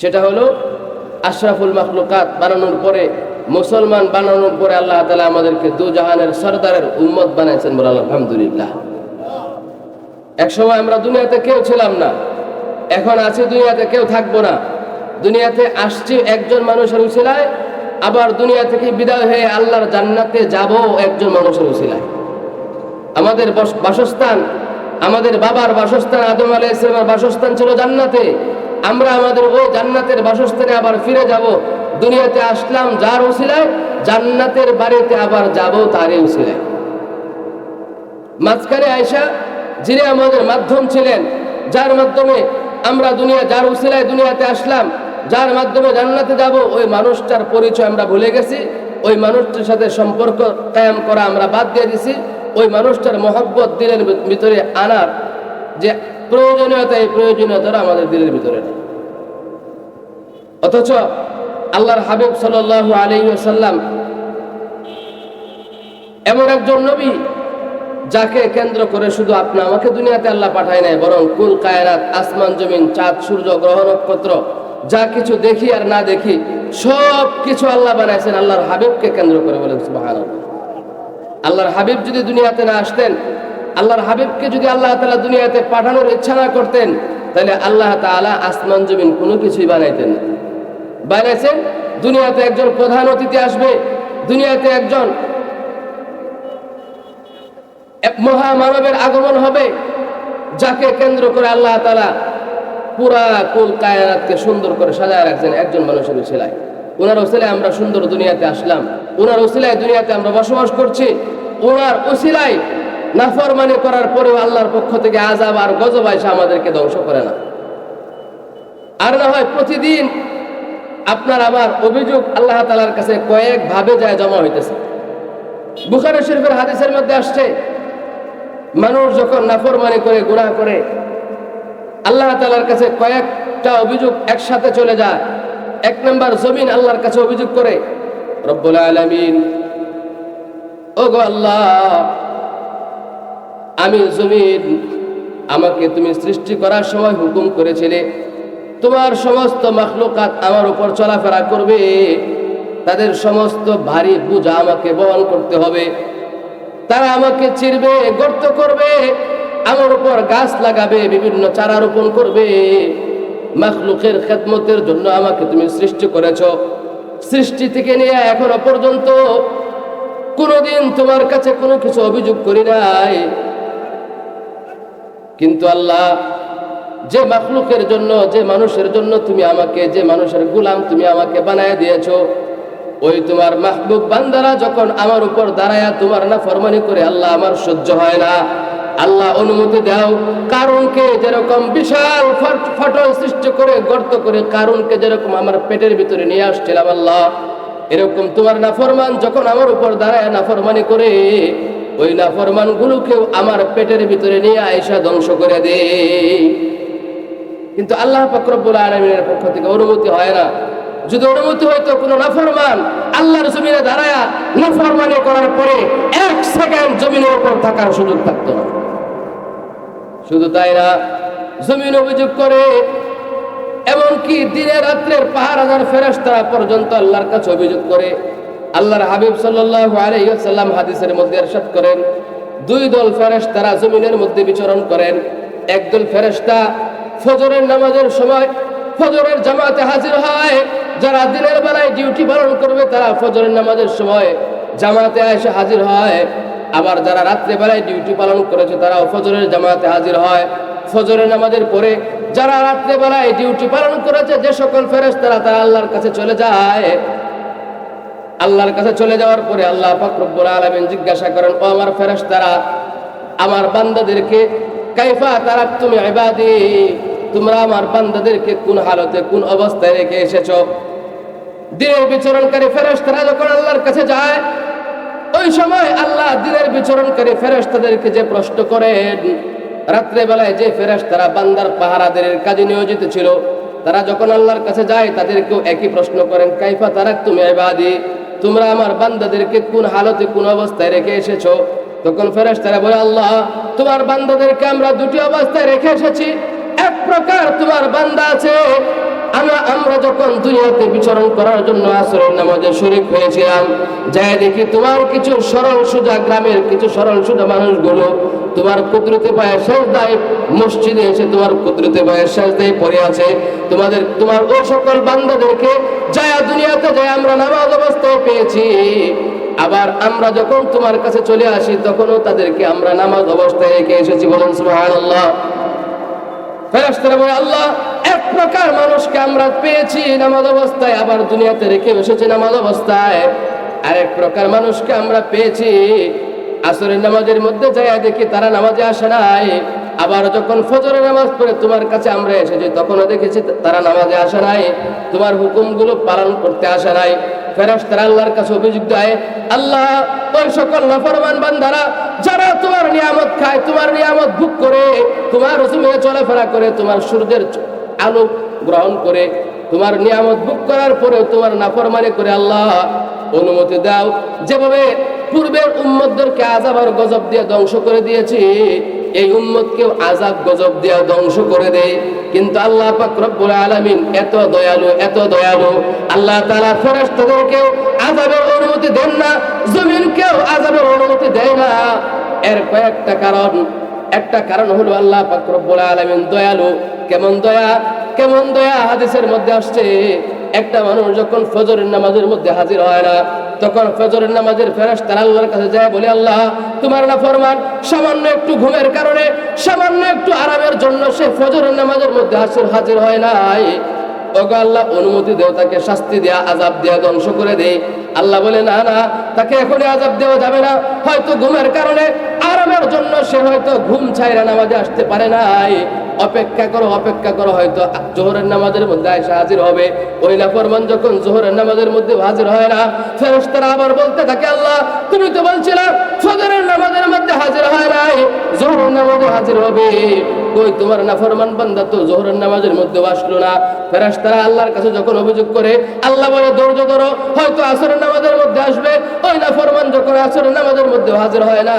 সেটা হলো আশরাফুল মাখলুকাত বানানোর পরে, মুসলমান বানানোর পরে আল্লাহ তালা আমাদেরকে দু জাহানের সর্দারের উম্মত বানাইছেন বলে আলহামদুলিল্লাহ। এক সময় আমরা দুনিয়াতে কেউ ছিলাম না, এখন আছি দুনিয়াতে কেউ থাকব না। দুনিয়াতে আসছি একজন মানুষের উচিলায় আবার দুনিয়া থেকে বিদায় হয়ে আল্লাহর জান্নাতে যাব একজন মানুষের উচিলায় আমাদের বাসস্থান, আমাদের বাবার বাসস্থান, আদম আলাহ ইসলামের বাসস্থান ছিল জান্নাতে। আমরা আমাদের ওই জান্নাতের বাসস্থানে আবার ফিরে যাব। দুনিয়াতে আসলাম যার উসিলায়, জান্নাতের বাড়িতে আবার যাব তারই উসিলায়। মাঝখানে আয়সা যিনি আমাদের মাধ্যম ছিলেন, যার মাধ্যমে আমরা দুনিয়া যার উসিলায় দুনিয়াতে আসলাম, যার মাধ্যমে জান্নাতে যাব, ওই মানুষটার পরিচয় আমরা ভুলে গেছি, ওই মানুষটার সাথে সম্পর্ক কায়েম করা আমরা বাদ দিয়ে দিছি, ওই মানুষটার মহব্বত দিলের ভিতরে আনার যে প্রয়োজনীয়তা, এই প্রয়োজনীয়তাটা আমাদের দিলের ভিতরে নেই। অথচ আল্লাহর হাবিব সাল আলী সাল্লাম এমন একজন নবী যাকে কেন্দ্র করে শুধু আপনি আমাকে দুনিয়াতে আল্লাহ পাঠায় নাই, বরং কুল কায়রাত আসমান, জমিন, চাঁদ, সূর্য, গ্রহ, নক্ষত্র, যা কিছু দেখি আর না দেখি, সব কিছু আল্লাহ বানাইছেন আল্লাহর হাবিবকে কেন্দ্র করে বলেন সুবহানাল্লাহ। আল্লাহর হাবিব যদি দুনিয়াতে না আসতেন আল্লাহর হাবিবকে যদি আল্লাহ তালা দুনিয়াতে পাঠানোর ইচ্ছা না করতেন, তাহলে আল্লাহ তাআলা আসমান, জমিন কোনো কিছুই বানাইতেন না। বানাইছেন, দুনিয়াতে একজন প্রধান অতিথি আসবে, দুনিয়াতে একজন মহামানবের আগমন হবে, যাকে কেন্দ্র করে আল্লাহ তালা পুরা কুল কায়নাতকে সুন্দর করে সাজায় রাখছেন একজন মানুষের উসিলায়। ওনার ওসিলায় আমরা সুন্দর দুনিয়াতে আসলাম ওনার ওসিলায় দুনিয়াতে আমরা বসবাস করছি ওনার ওসিলায় নাফরমানি করার পরেও আল্লাহর পক্ষ থেকে আজাব আর গজব আইসা আমাদেরকে ধ্বংস করে না। আর না হয় প্রতিদিন আপনার আমার অভিযোগ আল্লাহ তালার কাছে কয়েক ভাবে যায় জমা হইতেছে। বুখারে শরীফের হাদিসের মধ্যে আসছে, মানুষ যখন নাফরমানি করে, গুনাহ করে, আল্লাহ তালার কাছে কয়েকটা অভিযোগ একসাথে চলে যায়। এক নম্বর, জমিন আল্লাহর কাছে অভিযোগ করে, রব্বুল আলামিন ও গো আল্লাহ আমি জমিন, আমাকে তুমি সৃষ্টি করার সময় হুকুম করেছিলে। তোমার সমস্ত মাখলুকাত আমার উপর চলাফেরা করবে। তাদের সমস্ত ভারী বোঝা আমাকে বহন করতে হবে। তারা আমাকে চিরবে, গর্ত করবে, আমার উপর গাছ লাগাবে, বিভিন্ন চারা রোপণ করবে। মাখলুকের খেদমতের জন্য আমাকে তুমি সৃষ্টি করেছ। সৃষ্টি থেকে নিয়ে এখনও পর্যন্ত কোনোদিন তোমার কাছে কোনো কিছু অভিযোগ করি নাই। কিন্তু আল্লাহ, যে মাখলুকের জন্য, যে মানুষের জন্য তুমি আমাকে, যে মানুষের গুলাম তুমি আমাকে বানায় দিয়েছ, ওই তোমার মাহবুব বান্দারা যখন আমার উপর দাঁড়ায়া তোমার না ফরমানি করে আল্লাহ আমার সহ্য হয় না। আল্লাহ অনুমতি দাও কারণকে যেরকম বিশাল ফট- ফাটল সৃষ্টি করে, গর্ত করে কারণকে যেরকম আমার পেটের ভিতরে নিয়ে আসছিলাম আল্লাহ, এরকম তোমার নাফরমান যখন আমার উপর দাঁড়ায় নাফরমানি করে ওই নাফরমান গুলোকেও আমার পেটের ভিতরে নিয়ে আয়সা ধ্বংস করে দে। কিন্তু আল্লাহ ফকরবুল আলমিনের পক্ষ থেকে অনুমতি হয় না। যদি অনুমতি হয়তো কোনো নাফরমান আল্লাহর জমিনে দাঁড়ায়া নাফরমানি করার পরে এক সেকেন্ড জমিনের উপর থাকার সুযোগ থাকতো না। শুধু তাই না, জমিন অভিযোগ করে, এমনকি দিনে রাত্রের পাহাড় হাজার ফেরেশতারা পর্যন্ত আল্লাহর কাছে অভিযোগ করে আল্লাহর হাবিব সাল্লাল্লাহু আলাইহি ওয়াসাল্লাম হাদিসের মধ্যে ইরশাদ করেন, দুই দল ফেরেশতারা জমিনের মধ্যে বিচরণ করেন। একদল ফেরেশতা ফজরের নামাজের সময় ফজরের জামাতে হাজির হয়, যারা দিনের বেলায় ডিউটি পালন করবে তারা ফজরের নামাজের সময় জামাতে এসে হাজির হয়। আবার যারা রাত্রে বেলায় ডিউটি পালন করেছে তারাও ফজরের জামাতে হাজির হয়। ফজরের নামাজের পরে যারা রাত্রে বেলায় ডিউটি পালন করেছে যে সকল ফেরেস তারা তারা আল্লাহর কাছে চলে যায়। আল্লাহর কাছে চলে যাওয়ার পরে আল্লাহ ফাকরুল আলমিন জিজ্ঞাসা করেন, ও আমার ফেরেস তারা আমার বান্দাদেরকে কাইফা তারা তুমি ইবাদি, তোমরা আমার বান্দাদেরকে কোন হালতে, কোন অবস্থায় রেখে এসেছ? দিনের বিচরণকারী ফেরেশতারা যখন আল্লাহর কাছে যায়, ওই সময় আল্লাহ দিনের বিচরণকারী ফেরেশতাদেরকে যে প্রশ্ন করেন রাত্রে বেলায় যে ফেরেশতারা বান্দার পাহারাদের কাজে নিয়োজিত ছিল, তারা যখন আল্লাহর কাছে যায়, তাদেরকেও একই প্রশ্ন করেন, কাইফা তারাক তুমি এবাদি তোমরা আমার বান্দাদেরকে কোন হালতে, কোন অবস্থায় রেখে এসেছ? তখন ফেরেশতারা বলে, আল্লাহ, তোমার বান্দাদেরকে আমরা দুটি অবস্থায় রেখে এসেছি। প্রকার তোমার বান্দা আছে আমরা যখন দুনিয়াতে বিচরণ করার জন্য আসরের নামাজে শরীক হয়েছিলাম যাই দেখি তোমার কিছু সরল সোজা গ্রামের কিছু সরল সোজা মানুষগুলো তোমার কুদরতে পায়ে শেষ দায় মসজিদে এসে তোমার কুদরতে পায়ে শেষ দায় পড়ে আছে। তোমাদের, তোমার ও সকল বান্দাদেরকে যায়া দুনিয়াতে যায় আমরা নামাজ অবস্থায় পেয়েছি। আবার আমরা যখন তোমার কাছে চলে আসি, তখনও তাদেরকে আমরা নামাজ অবস্থায় রেখে এসেছি বলেন সুবহানাল্লাহ। ফেরেশতারা বলে, আল্লাহ, এক প্রকার মানুষকে আমরা পেয়েছি নামাজ অবস্থায়, আবার দুনিয়াতে রেখে এসেছি নামাজ অবস্থায়। আরেক প্রকার মানুষকে আমরা পেয়েছি, আসরের নামাজের মধ্যে যাই দেখি তারা নামাজে আসে নাই। আবার যখন ফজরের নামাজ পড়ে তোমার কাছে আমরা এসেছি, তখনও দেখেছি তারা নামাজে আসে নাই। তোমার হুকুমগুলো পালন করতে আসে নাই। ফেরেশতারা আল্লাহর কাছে অভিযোগ দেয় আল্লাহ ওই সকল নাফরমান বান্দারা, যারা তোমার নিয়ামত খায়, তোমার নিয়ামত ভোগ করে, তোমার রসুমে চলাফেরা করে, তোমার সূর্যের আলো গ্রহণ করে, তোমার নিয়ামত ভোগ করার পরে তোমার নাফরমানি করে, আল্লাহ অনুমতি দাও। যেভাবে পূর্বের উম্মতদেরকে আজাব আর গজব দিয়ে ধ্বংস করে দিয়েছি। এই উম্মতকেও আজাব গজব দিয়ে ধ্বংস করে দেয়। কিন্তু আল্লাহ পাক রব্বুল আলামিন এত দয়ালু এত দয়ালু। আল্লাহ তাআলা ফেরেশতাদেরকেও আজাবের অনুমতি দেন না, জমিনকেও আজাবের অনুমতি দেয় না। এর কয়েকটা কারণ। একটা কারণ হলো আল্লাহ পাক রব্বুল আলামিন দয়ালু। কেমন দয়া? কেমন দয়া? হাদিসের মধ্যে আসছে একটা মানুষ যখন ফজরের নামাজের মধ্যে হাজির হয় না, তখন ফজরের নামাজের ফেরাস তার আল্লাহর কাছে যায়, বলে, আল্লাহ, তোমার না ফরমান, সামান্য একটু ঘুমের কারণে, সামান্য একটু আরামের জন্য সে ফজরের নামাজের মধ্যে হাজির হাজির হয় নাই। অনুমতি দেও তাকে, শাস্তি দেয়া আজাব দেয়া ধ্বংস করে দেয় আল্লাহ বলে, না না, তাকে এখনই আজাব দেওয়া যাবে না। হয়তো ঘুমের কারণে আরামের জন্য সে হয়তো ঘুম ছাইরা নামাজে আসতে পারে নাই। অপেক্ষা করো অপেক্ষা করো, হয়তো জোহরের নামাজের মধ্যে এসে হাজির হবে। ওই নাফরমান যখন জোহরের নামাজের মধ্যে হাজির হয় না, ফেরেশতারা আবার বলতে থাকে, আল্লাহ, তুমি তো বলছিলে ফজরের নামাজের মধ্যে হাজির হয় নাই। জোহরের নামাজে হাজির হবে। কই, তোমার নাফরমান বান্দা তো জোহরের নামাজের মধ্যে আসলো না। ফেরেশতারা আল্লাহর কাছে যখন অভিযোগ করে, আল্লাহ বলে, ধৈর্য ধরো, হয়তো আসরের নামাজের মধ্যে আসবে। ওই নাফরমান যখন আসরের নামাজের মধ্যে হাজির হয় না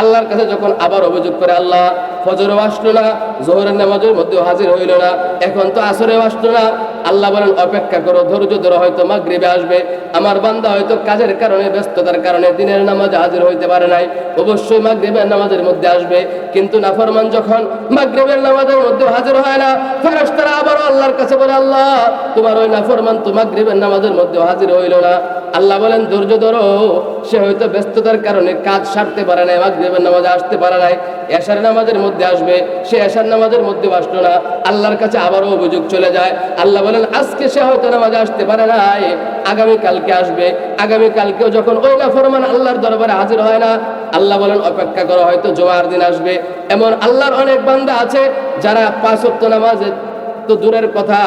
আল্লাহর কাছে যখন আবার অভিযোগ করে আল্লাহ ফজরও আসলো না, জোহরের নামাজের মধ্যেও হাজির হইল না, এখন তো আসরেও আসলো না আল্লাহ বলেন, অপেক্ষা করো, ধৈর্য ধরো, হয়তো মাগরিবে আসবে। আমার বান্দা হয়তো কাজের কারণে, ব্যস্ততার কারণে দিনের নামাজে হাজির হইতে পারে নাই। অবশ্যই মাগরিবের নামাজের মধ্যে আসবে। কিন্তু নাফরমান যখন মাগরিবের নামাজের মধ্যে হাজির হয় না, ফেরেশতারা আবারও আল্লাহর কাছে বলে, আল্লাহ, তোমার ওই নাফরমান তো মাগরিবের নামাজের মধ্যে হাজির হইল না। আল্লাহ বলেন, ধৈর্য ধরো, সে হয়তো ব্যস্ততার কারণে কাজ সারতে পারে নাই, মাগরিবের নামাজে আসতে পারে নাই। এশার নামাজের মধ্যে আসবে, সে এশার নামাজের মধ্যে আসলো না। আল্লাহর কাছে আবারও অভিযোগ চলে যায়। আল্লাহ বলেন আজকে সে হয়তো নামাজে আসতে পারে নাই। আগামী কালকে আসবে। আগামী কালকেও যখন ওই ফরমান আল্লাহর দরবারে হাজির হয় না, আল্লাহ বলেন, অপেক্ষা করো, হয়তো জমার দিন আসবে। এমন আল্লাহর অনেক বান্দা আছে, যারা পাঁচ ওয়াক্ত নামাজে তো দূরের কথা,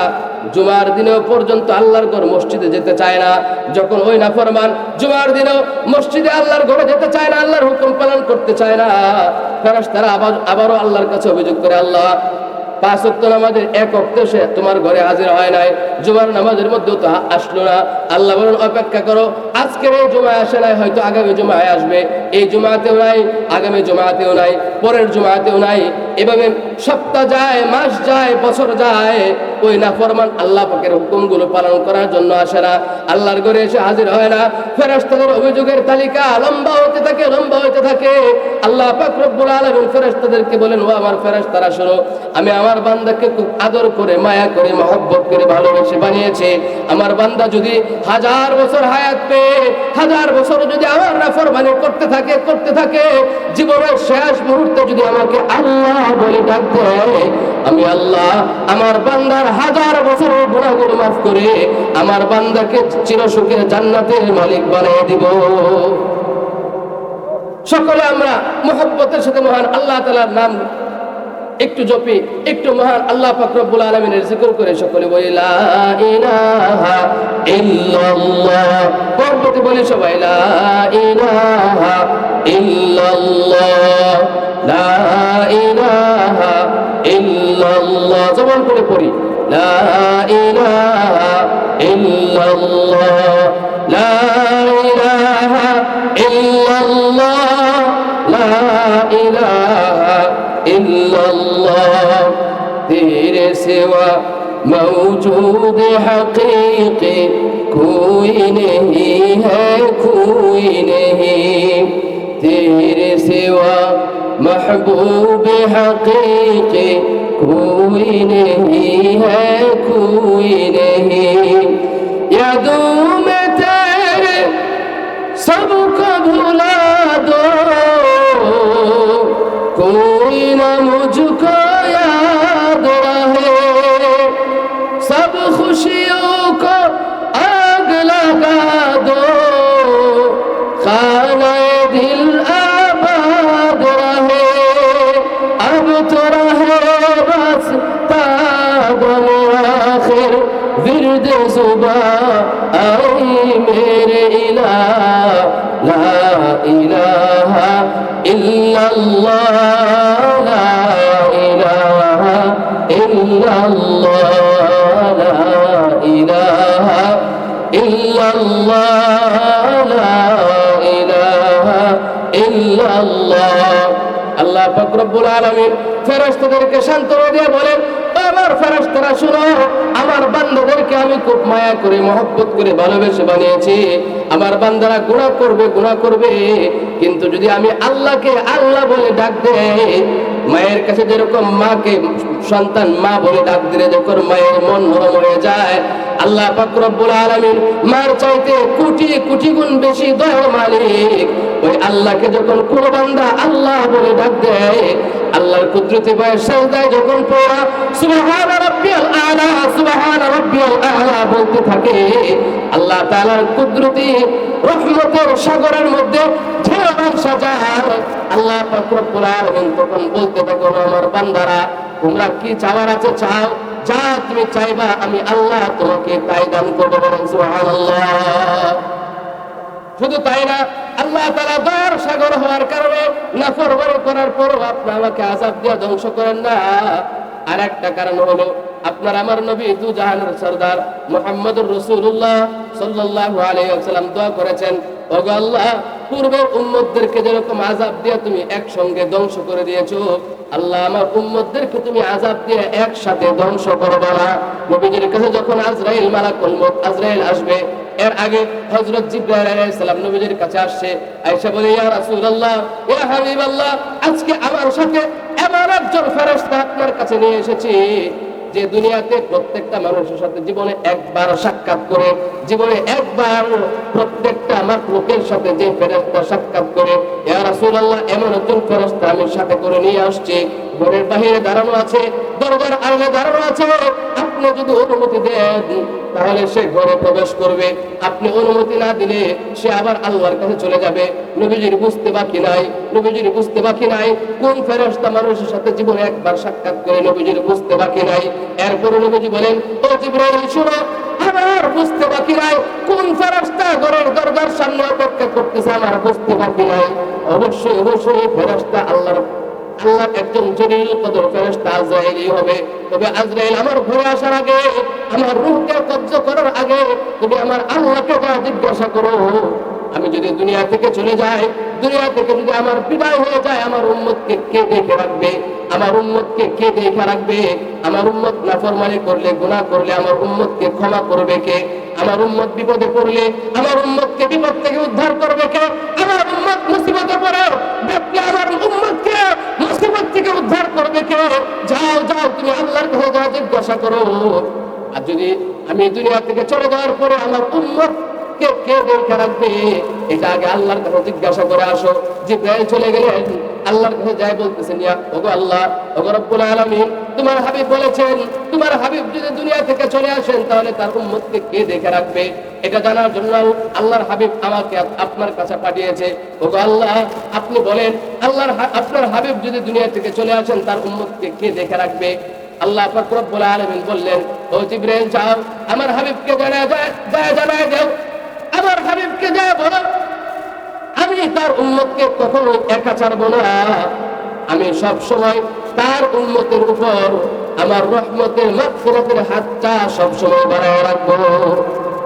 জুমার দিনেও পর্যন্ত আল্লাহর ঘর মসজিদে যেতে চায় না। যখন ওই না ফরমান জুমার দিনেও মসজিদে আল্লাহর ঘরে যেতে চায় না, আল্লাহর হুকুম পালন করতে চায় না তারা আবার আবারও আল্লাহর কাছে অভিযোগ করে, আল্লাহ পাঁচ ওয়াক্ত নামাজের এক অক্ত সে তোমার ঘরে হাজির হয় নাই। জুমার নামাজের মধ্যেও আসলো না। আল্লাহ অপেক্ষা করো আজকের এই জুমায় আসে নাই, হয়তো আগামী জুমায় আসবে। এই জুমাতেও নাই, আগামী জুমাতেও নাই, পরের জুমাতেও নাই। এভাবে সপ্তাহ যায়, মাস যায়, বছর যায়, ওই নাফরমান আল্লাহ পাকের হুকুমগুলো পালন করার জন্য আসে না। আল্লাহর ঘরে এসে হাজির হয় না। ফেরেশতাদের অভিযোগের তালিকা লম্বা হতে থাকে, লম্বা হতে থাকে। আল্লাহ পাক রব্বুল আলামিন ফেরেশতাদেরকে বলেন, ও আমার ফেরেশতারা, শোনো, আমি আমার বান্দাকে খুব আদর করে, মায়া করে, মহব্বত করে, ভালোবেসে বানিয়েছে। আমার বান্দা যদি হাজার বছর হায়াত পেয়ে, হাজার বছর যদি আমার নাফরমানি করতে থাকে করতে থাকে, জীবনের শেষ মুহূর্তে যদি আমাকে আল্লাহ বলে ডাক দেয়, আমি আল্লাহ আমার বান্দার হাজার বছরের গুণাগুলো মাফ করে আমার বান্দাকে চিরসুখের জান্নাতের মালিক বানিয়ে দিব। সকলে আমরা মোহব্বতের সাথে মহান আল্লাহ তালার নাম একটু জপি, একটু মহান আল্লাহ পাক রব্বুল আলামিনের জিকির করে সকলে বলি বলি সবাই জবান করে পড়ি, লা ইলাহা إلا الله دير سوى موجود حقيقي कोई नहीं है कोई नहीं तेरे सिवा महबूब हकीकी कोई नहीं है कोई नहीं यादों में तेरे सबको भुला दो कोई न मुझको الله لا إله إلا الله আল্লাহ ফকরবুল আলমীর ফেরস্তদেরকে সান্ত্বনা দিয়ে বলেন, আমার ফেরস্তরা শুনো, আমার বান্ধবদেরকে আমি খুব মায়া করে, মহব্বত করে ভালোবেসে বানিয়েছি। আমার বান্দারা গুণা করবে গুণা করবে। কিন্তু যদি আমি আল্লাহকে আল্লাহ বলে ডাক দেয় মায়ের কাছে যেরকম মাকে সন্তান মা বলে ডাক দিলে যখন মায়ের মন নরম হয়ে যায়, আল্লাহ পাক আলমিন মার চাইতে কুটি কুটি গুণ বেশি দয়ার মালিক। ওই আল্লাহকে যখন কোন বান্দা আল্লাহ বলে ডাক দেয় আল্লাহর কুদরতি পায় সেজদায় যখন পড়া। সুবহান রাব্বিয়াল আলা, সুবহান রাব্বিয়াল আলা বলতে থাকে। আল্লাহ তাআলার কুদরতি রহমতের সাগরের মধ্যে ঢেউ ভাসা যায় আল্লাহ পাক রব্বুল আলামিন তখন বলতে থাকো আমার বান্দারা, তোমরা কি চাওয়ার আছে? চাও। যা তুমি চাইবা, আমি আল্লাহ তোমাকে তাই দান করব বলেন সুবহানাল্লাহ। শুধু তাই না, আল্লাহ তালা দয়ার সাগর হওয়ার কারণে নাফরমানি করার পরও আপনি আমাকে আজাব দিয়ে ধ্বংস করেন না। আর একটা কারণ হলো, আপনার আমার নবী দু জাহানের সর্দার মোহাম্মদুর রসুল্লাহ সাল্লাহ আলাইহি দোয়া করেছেন, ওগো পূর্বের যেরকম আজাব দিয়ে তুমি একসঙ্গে ধ্বংস করে দিয়েছ, আল্লাহ আমার উম্মতদেরকে তুমি আজাব দিয়ে একসাথে ধ্বংস করবে না নবীজির কাছে যখন আজরাইল মালাকুল মউত, আজরাইল আসবে এর আগে হযরত জিবরাইল আলাইহিস সালাম নবীজির কাছে আসছে, আয়েশা বলে, ইয়া রাসূলুল্লাহ ইয়া হাবিবাল্লাহ, আজকে আমার সাথে এমন একজন ফেরেশতা আপনার কাছে নিয়ে এসেছি যে দুনিয়াতে প্রত্যেকটা মানুষের সাথে জীবনে একবার সাক্ষাৎ করে, জীবনে একবার প্রত্যেকটা মাখলুকের সাথে যে ফেরেশতা সাক্ষাৎ করে। ইয়া রাসূলুল্লাহ, এমন একজন ফেরেশতা আমি সাথে করে নিয়ে আসছি। ঘরের বাহিরে দাঁড়ানো আছে, দরজার আড়ালে দাঁড়ানো আছে। আপনি যদি অনুমতি দেন তাহলে সে ঘরে প্রবেশ করবে। আপনি অনুমতি না দিলে সে আবার আল্লাহর কাছে চলে যাবে। নবীজির বুঝতে বাকি নাই, নবীজির বুঝতে বাকি নাই। কোন ফেরেশতা মানুষের সাথে জীবনে একবার সাক্ষাৎ করে নবীজির বুঝতে বাকি নাই? এরপরে নবীজি বলেন, ও জিব্রাইল, শুনো, আমার বুঝতে বাকি নাই। কোন ফেরেশতা ঘরের সামনে অপেক্ষা করতেছে, আমার বুঝতে বাকি নাই। অবশ্যই অবশ্যই, ফেরেশতা আল্লাহর আমি যদি দুনিয়া থেকে চলে যাই, দুনিয়া থেকে যদি আমার বিদায় হয়ে যায়, আমার উম্মতকে কে দেখে রাখবে? আমার উম্মতকে কে দেখে রাখবে? আমার উম্মত নাফরমানি করলে, গুনাহ করলে, আমার উম্মতকে ক্ষমা করবে কে? আমার উম্মত বিপদে পড়লে, আমার উম্মতকে বিপদ থেকে উদ্ধার করবে কে? আমার উম্মত মুসিবতে পড়ে আমার উম্মতকে কে? যাও যাও, তুমি আল্লাহর কাছে যাও জিজ্ঞাসা করো। আর যদি আমি দুনিয়া থেকে চলে যাওয়ার পরে আমার উন্মত কে কে দেখে রাখবে এটা আগে আল্লাহর কাছে জিজ্ঞাসা করে আসো। যে চলে গেলেন। আল্লাহর কাছে যাই বলতেছেন, ইয়া ওগো আল্লাহ, ওগো রব্বুল আলামিন, তোমার হাবিব বলেছেন, তোমার হাবিব যদি দুনিয়া থেকে চলে আসেন, তাহলে তার উম্মতকে কে দেখে রাখবে? এটা জানার জন্য আল্লাহর হাবিব আমাকে আপনার কাছে পাঠিয়েছে। ওগো আল্লাহ, আপনি বলেন, আল্লাহর আপনার হাবিব যদি দুনিয়া থেকে চলে আসেন, তার উম্মতকে কে দেখে রাখবে? আল্লাহ পাক রব্বুল আলামিন বললেন, ও জিব্রাইল যাও, আমার হাবিবকে জানা যায় জানায় দাও, আমার হাবিবকে যায় বলো। আমি তার উন্মতকে কখনো একা ছাড়বো না। আমি সব সময় তার উন্মতের উপর আমার রহমতের, মাগফিরাতের হাতটা সব সময় বাড়ায় রাখব।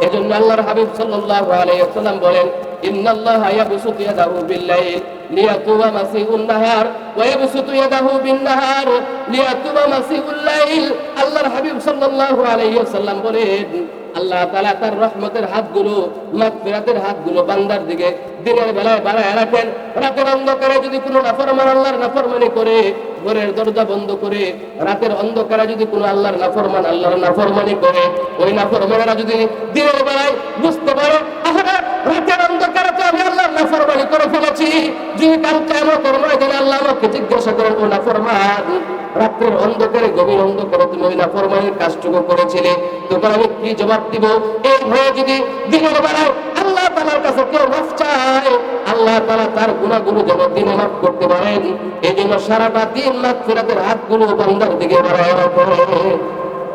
এজন্য আল্লাহর হাবিব সাল্লাল্লাহু আলাইহি ওয়াসাল্লাম বলেন, ইন্নাল্লাহা ইয়াবসুতু ইয়াদাহু বিল-লাইল লিয়াতুবা মাসিউন নাহার, ওয়া ইয়াবসুতু ইয়াদাহু লাইল আল্লাহর হাবিব সাল্লাল্লাহু আলাইহি বলেন আল্লাহ তালা তার রহমতের হাতগুলো, মাগফিরাতের হাতগুলো বান্দার দিকে দিনের বেলায় বাড়ায় রাখেন। রাতের অন্ধকারে যদি কোনো নাফরমান আল্লাহর নাফরমানি করে, ঘরের দরজা বন্ধ করে, রাতের অন্ধকারে যদি কোনো আল্লাহর নাফরমান আল্লাহর নাফরমানি করে, ওই নাফরমানেরা যদি দিনের বেলায় বুঝতে পারে রাতের অন্ধকারে নাফরমানি করে ফেলেছি। ময়দানে আল্লাহ আমাকে জিজ্ঞাসা ও নাফরমান, রাত্রের অন্ধকারে, গভীর অন্ধকারে তুমি ওই নাফরমানির কাজটুকু করেছিলে। তোমার আমি কি জবাব দিব? এই ভয়ে যদি দিনের বেলায় আল্লাহ তালার কাছে কেউ মাফ চায়। আল্লাহ তালা তার গুণাগুলো যেন দিনে মাফ করতে পারেন। এই জন্য সারাটা দিন মাফ ফেরাতের হাতগুলো বান্দার দিকে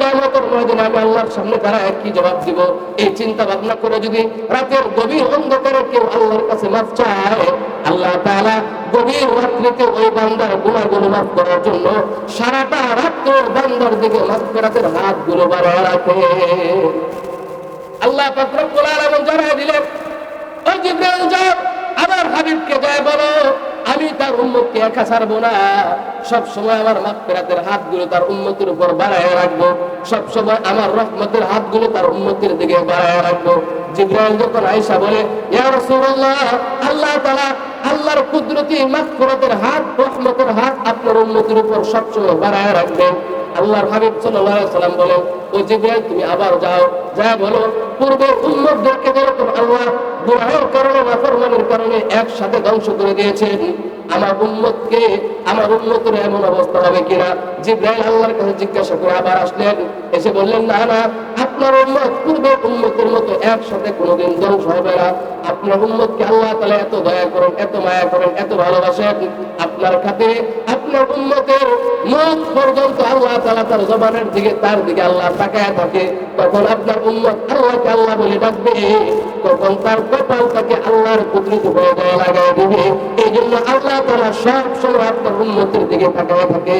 কেমতের ময়দানে আমি আল্লাহর সামনে দাঁড়ায় কি জবাব দিব? এই চিন্তা ভাবনা করে যদি রাতের গভীর অন্ধকারে কেউ আল্লাহর কাছে মাফ চায়, আল্লাহ তাআলা গভীর রাত্রিতে ওই বান্দার গুনাহগুলো মাফ করার জন্য সারাটা রাত্র বান্দার দিকে মাফ করাতে হাতগুলো বাড়ায় রাখে। আল্লাহ পাক রব্বুল আলামিন জানায় দিলেন আমার হাবিবকে যায় বলো আমি তার একা ছাড়বো না। সব সময় আমার হাতগুলো তার উপর রাখব। সব সময় আমার রহমতের হাতগুলো তার দিকে রাখব। আল্লাহ আল্লাহর কুদরতি হাত, রহমতের হাত আপনার উপর সবসময় বাড়ায় আল্লাহর হাবিব তুমি আবার যাও। যা বলো, পূর্বে উম্মতদেরকে আল্লাহ কারণে একসাথে ধ্বংস করে দিয়েছেন। আমার উম্মতকে, আমার উম্মতের এমন অবস্থা হবে কিনা? জিব্রাইল আল্লাহর কাছে জিজ্ঞাসা করে আবার আসলেন, এসে বললেন, না না, আপনার উম্মত পূর্বে উম্মতের মতো একসাথে কোনোদিন ধ্বংস হবে না। আপনার উম্মতকে আল্লাহ তাআলা এত দয়া করেন, এত মায়া করেন, এত ভালোবাসেন। আপনার খাতিরে আপনার উম্মতের মুখ পর্যন্ত আল্লাহ তালা তার জবানের দিকে, তার দিকে আল্লাহ তাকায় থাকে। তখন আপনার উম্মত আল্লাহকে আল্লাহ বলে ডাকবে, তখন তার কপালটাকে আল্লাহর কুকৃত হয়ে দেওয়া লাগাই দিবে এই জন্য আল্লাহ তারা সব সময় আপনার উন্নতির দিকে তাকায় থাকে।